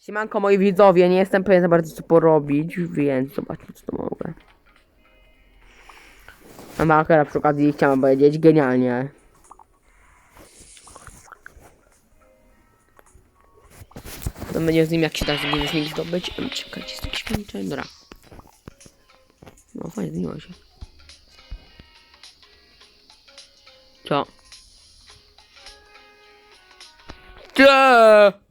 Siemanko moi widzowie, nie jestem pewien za bardzo co porobić, więc zobaczmy co to mogę. A makera przy okazji chciałem powiedzieć, genialnie. To będzie z nim jak się da z nim zdobyć. Czekajcie, jest jakiś monitor. Dobra. No fajnie, zmieniło się. Co? Te!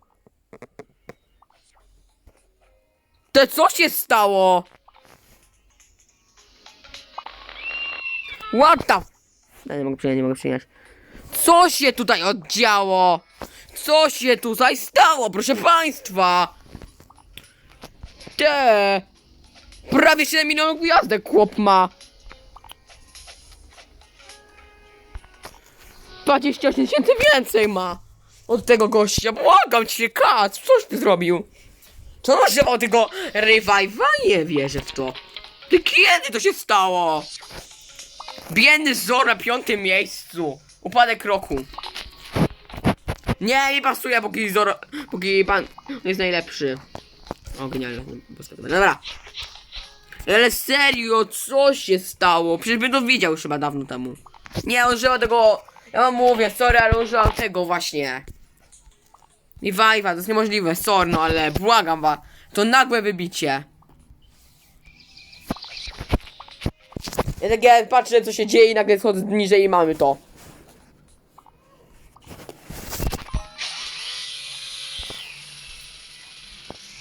Co się stało? What the... Ja nie mogę przyjąć, nie mogę przyjąć. Co się tutaj oddziało? Co się tutaj stało, proszę państwa? Te! Prawie 7 milionów gwiazdek chłop ma. 28 tysięcy więcej ma. Od tego gościa. Błagam cię, Kac, coś ty zrobił? Co używał tego revive'a? Nie wierzę w to. Ty kiedy to się stało? Biedny Zor na piątym miejscu. Upadek roku. Nie, nie pasuje, póki Zor... Póki pan jest najlepszy. O, genialnie. Dobra. Ale serio, co się stało? Przecież bym to wiedział już chyba dawno temu. Nie, użyłem tego... Ja mówię, sorry, ale użyłam tego właśnie. I wajwa, to jest niemożliwe, sorry, no ale błagam was. To nagłe wybicie. Ja tak ja patrzę co się dzieje i nagle schodzę niżej i mamy to.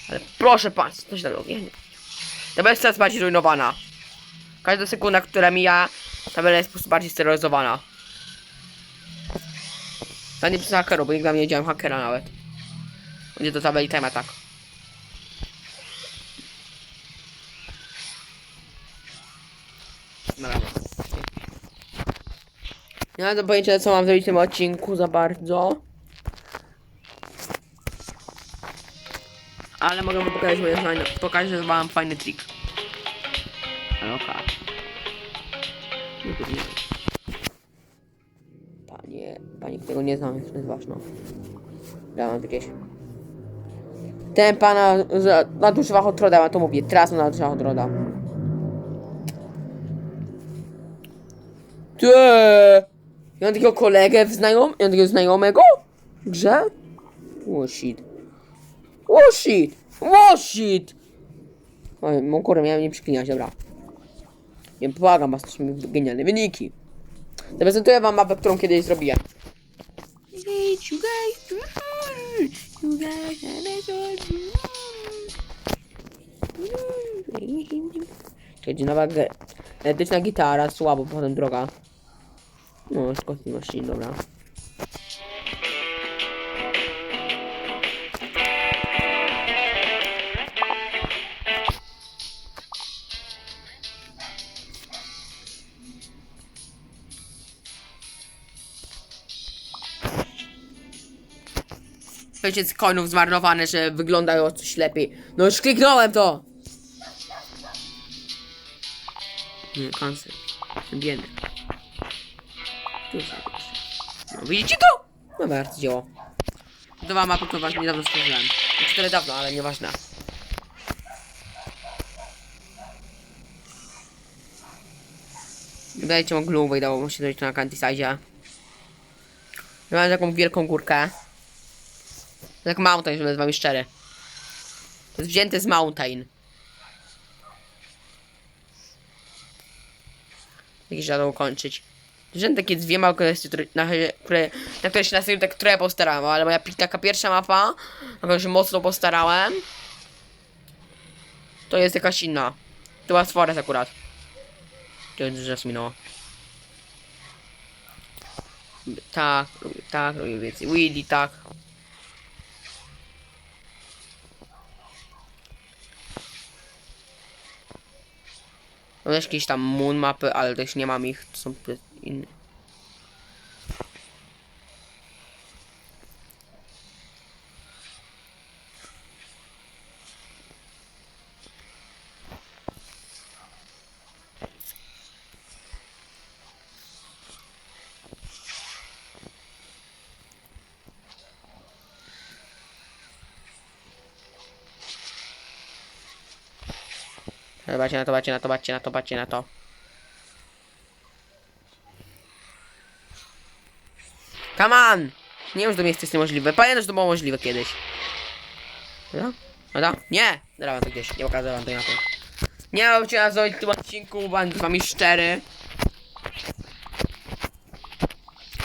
Ale proszę państwa, coś tam robię. Ta bela jest coraz bardziej zrujnowana. Każda sekunda, która mija, ta bela jest po prostu bardziej steroryzowana. Ja nie przez hakeru, bo nigdy nie widziałem hakera nawet. Będzie do tabeli time attack. Dobra. Nie mam do pojęcia co mam zrobić w tym odcinku za bardzo. Ale mogę wam pokazać moje fajne, pokażę że mam fajny trik. Ale okej. Nie nie. Panie, panie tego nie znam, jest ważne. Ja mam jakieś. Ten pana z- nadużywa hot roda, ja to mówię, teraz nadużywa hot roda. Ty! Ja mam takiego kolegę w znajom... Ja mam takiego znajomego? Grze? Oh shit. Oh shit! Oh shit! Oj, no miałem nie przeklinać, dobra. Nie błagam was, to genialne wyniki. Zaprezentuję wam mapę, którą kiedyś zrobiłem. Czyli nowa elektryczna gitara, słabo, potem droga. No, Scott Machine, dobra. Z coinów zmarnowane, że wyglądają coś lepiej. No już kliknąłem to! Nie. Jestem biedny. Tu jakoś. No widzicie to? No bardzo działa. Dwa mapy, które właśnie niedawno stworzyłem. Znaczy tyle dawno, ale nieważne. Dajcie mu glue, i dało mu się dojść na countryside. Mam taką wielką górkę. Tak mountain, żeby z wami szczery. To jest wzięte z mountain. Jakieś trzeba to ukończyć. Wziąłem takie dwie małe kwestie, na, które, na które się na tak trochę postarałem, ale moja taka pierwsza mapa, na którą się mocno postarałem, to jest jakaś inna. To była Forest akurat. To już drzew minęło. Tak, tak, robię więcej. Willy, tak. Mam jakieś tam moon mapy, ale też nie mam ich, to są inne. Zobaczcie na to, zobaczcie na to, zobaczcie na to, zobaczcie na to. Come on! Nie wiem, że to miejsce jest niemożliwe. Pamiętam, że to było możliwe kiedyś. Dobra? Dobra? Nie! Dobra, to gdzieś. Nie pokażę wam na to. Nie mam cię nazwać w tym odcinku, będę z wami szczery.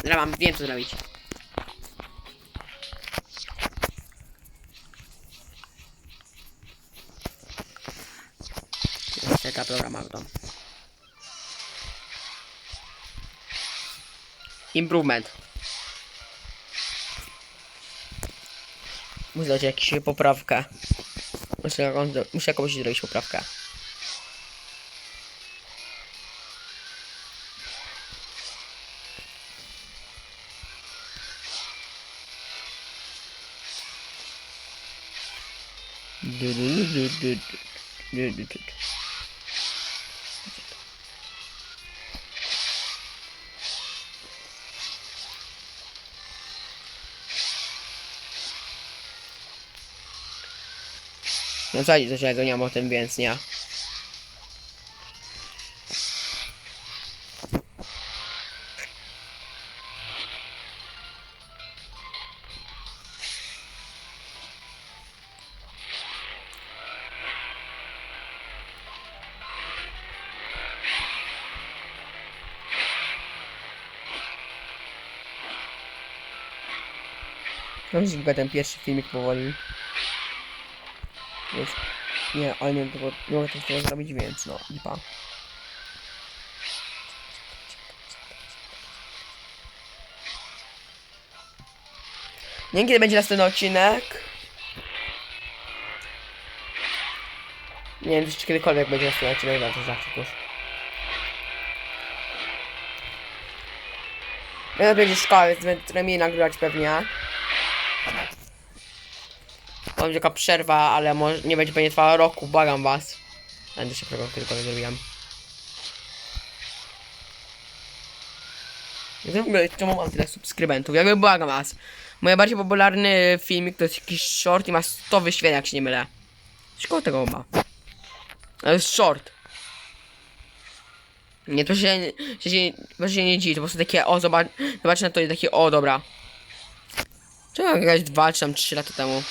Dobra, wiem co zrobić. Czeka auto. Improvement. Muszę dać jakąś poprawkę. Muszę, jakąś, muszę jakąś zrobić poprawkę. Du, du, du, du, du, du, du, du, No co, coś ja go nie mam o tym, więc nie. No chyba ten pierwszy filmik powoli. Jest. Nie, ale nie, tylko nie mogę tego zrobić, więc no, lipa. Nie wiem kiedy będzie następny odcinek. Nie wiem, czy kiedykolwiek będzie następny odcinek, to zawsze już. Ja będzie więc będę mniej nagrywać pewnie. To będzie taka przerwa, ale może nie będzie pewnie trwała roku, błagam was. Będę się. Nie wiem w ogóle, czemu mam tyle subskrybentów, jakby błagam was. Mój najbardziej popularny filmik to jest jakiś short i ma 100 wyświetleń, jak się nie mylę. Szkoda tego ma. To jest short. Nie, to się, się, się, to się nie dziwi, to po prostu takie, o, zobacz, zobacz na to i takie, o, dobra. Czemu jakaś dwa czy tam trzy lata temu?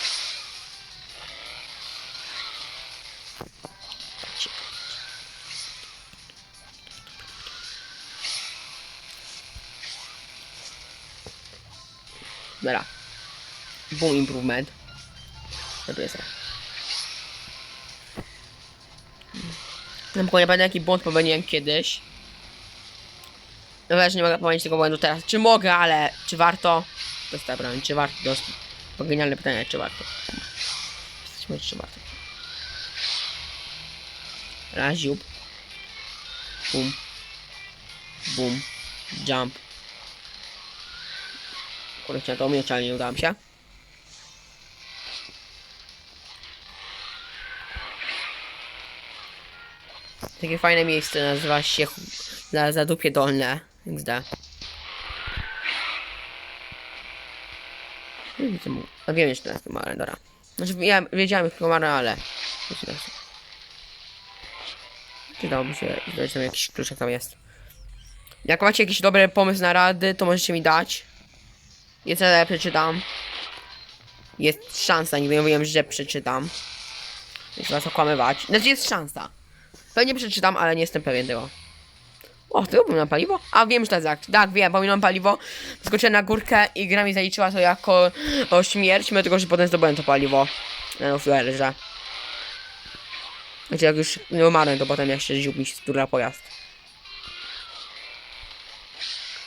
Dobra. Boom improvement. Co tu jest? No nie pamiętam jaki błąd popełniłem kiedyś. No wiesz, nie mogę popełnić tego błędu teraz. Czy mogę, ale czy warto? To jest dobra, czy warto? To jest genialne pytanie, czy warto? Jesteśmy, czy warto? Raziub. Bum. Bum. Jump. Chciałem to umieć, ale nie udało mi się. Takie fajne miejsce nazywa się za, Zadupie Dolne. XD. Nie widzę mu. A wiem jeszcze teraz ale dobra. Znaczy ja wiedziałem już Komara, ale. Przydałoby się znaleźć tam jakiś klucz, jak tam jest. Jak macie jakiś dobry pomysł na rady, to możecie mi dać. Jest ale przeczytam. Jest szansa, nie mówiłem, że przeczytam. Nie trzeba was okłamywać. Znaczy jest szansa. Pewnie przeczytam, ale nie jestem pewien tego. O, ty pominąłem paliwo? A wiem, że akt. Tak, wiem, pominąłem paliwo. Skoczyłem na górkę i gra mi zaliczyła to jako o śmierć, mimo tego, że potem zdobyłem to paliwo. No, że. Znaczy, jak już nie umarłem, to potem jeszcze ziół mi się pojazd.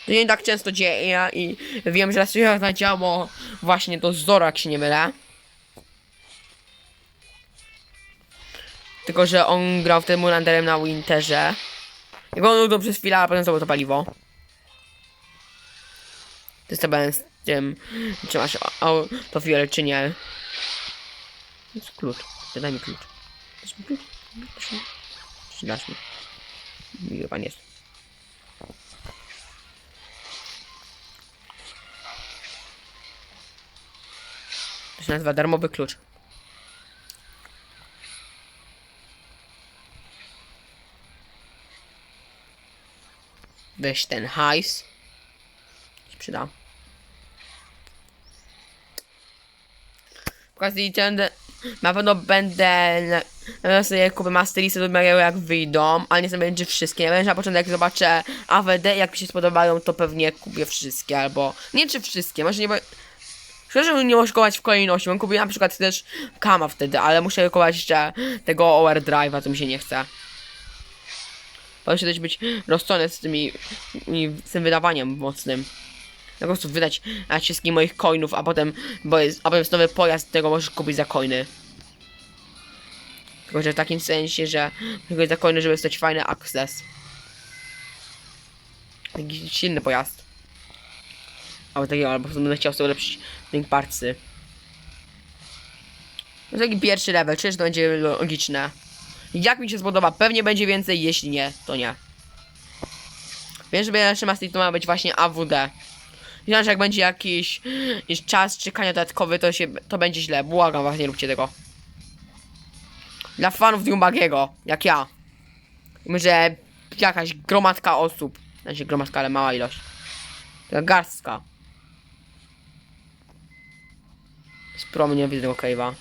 To nie tak często dzieje i wiem, że się zadziało właśnie do Zora, jak się nie mylę. Tylko, że on grał wtedy Mulanderem na Winterze. I go nudł przez chwilę, a potem zdobył to paliwo. To jest chyba z tym, czy masz wiele, czy nie. To jest klucz. Daj mi klucz. Dasz mi klucz? Dasz mi? Dasz pan jest. się nazywa darmowy klucz. Weź ten hajs. Się przyda. W każdym razie na pewno będę na pewno sobie kupę Masterisy do Mario jak wyjdą, ale nie zdobędzie wszystkie. Ja wiem, na początek jak zobaczę AWD, jak mi się spodobają, to pewnie kupię wszystkie albo. Nie czy wszystkie, może nie. Bo... Szczerze nie muszę kupować w kolejności. Mam kupić na przykład też Kama wtedy, ale muszę kupować jeszcze tego Overdrive'a, to mi się nie chce. Bo muszę też być rozsądny z tymi, z tym wydawaniem mocnym. Po prostu wydać na wszystkich moich coinów, a potem, bo jest, a potem jest nowy pojazd, tego możesz kupić za coiny. Tylko, że w takim sensie, że tylko za coiny, żeby dostać fajny access. Taki silny pojazd. Albo takiego, albo po prostu będę chciał sobie ulepszyć Link Partsy. No taki pierwszy level, czyż to będzie logiczne. Jak mi się spodoba, pewnie będzie więcej, jeśli nie, to nie. Wiem, że pierwszy Master to ma być właśnie AWD. Myślałem, że jak będzie jakiś, jakiś czas czekania dodatkowy, to się, to będzie źle. Błagam was, nie róbcie tego. Dla fanów Dumbagiego, jak ja. Wiem, że jakaś gromadka osób. Znaczy gromadka, ale mała ilość. Taka garstka. Sprom nie widzę tego cave'a.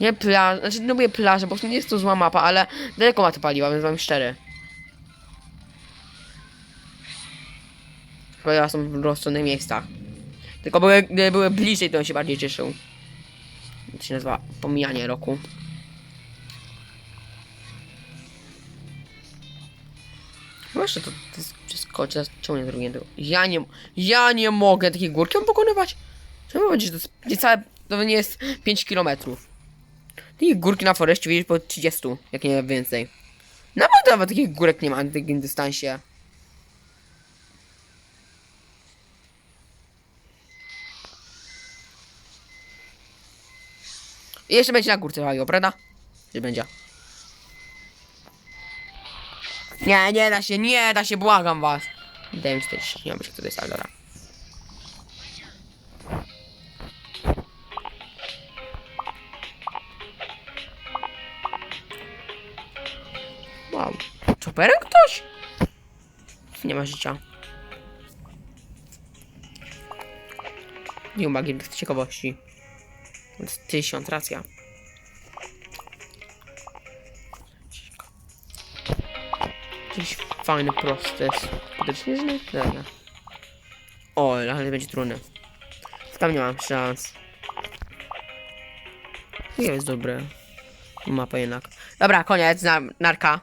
Nie plaża, znaczy lubię plażę, bo nie jest to zła mapa, ale daleko ma to paliwa, więc mam szczery. Chyba są w rozsądnych miejscach. Tylko były, były bliżej, to bym się bardziej cieszył. To się nazywa pomijanie roku. Właśnie to, to jest wszystko, czemu nie drugie tego? Ja nie, ja nie mogę takiej górki pokonywać. Czemu powiedzieć, że to jest niecałe, to nie jest 5 kilometrów. Takie górki na foreście widzisz po 30, jak nie więcej. Nawet nawet takich górek nie ma na takim dystansie. I jeszcze będzie na górce Mario, prawda? Czy będzie? Nie, nie da się, nie da się, błagam was. Mi 40, nie wiem, kto to jest, ale dobra. Czoperem ktoś? Nie ma życia. Nie uwagi z ciekawości. Tysiąc, racja. Jakiś fajny prosty. Skutecznie? Dobra. O, ale będzie trudny. Tam nie mam szans. Nie jest dobre. Mapa jednak. Dobra, koniec, na, narka.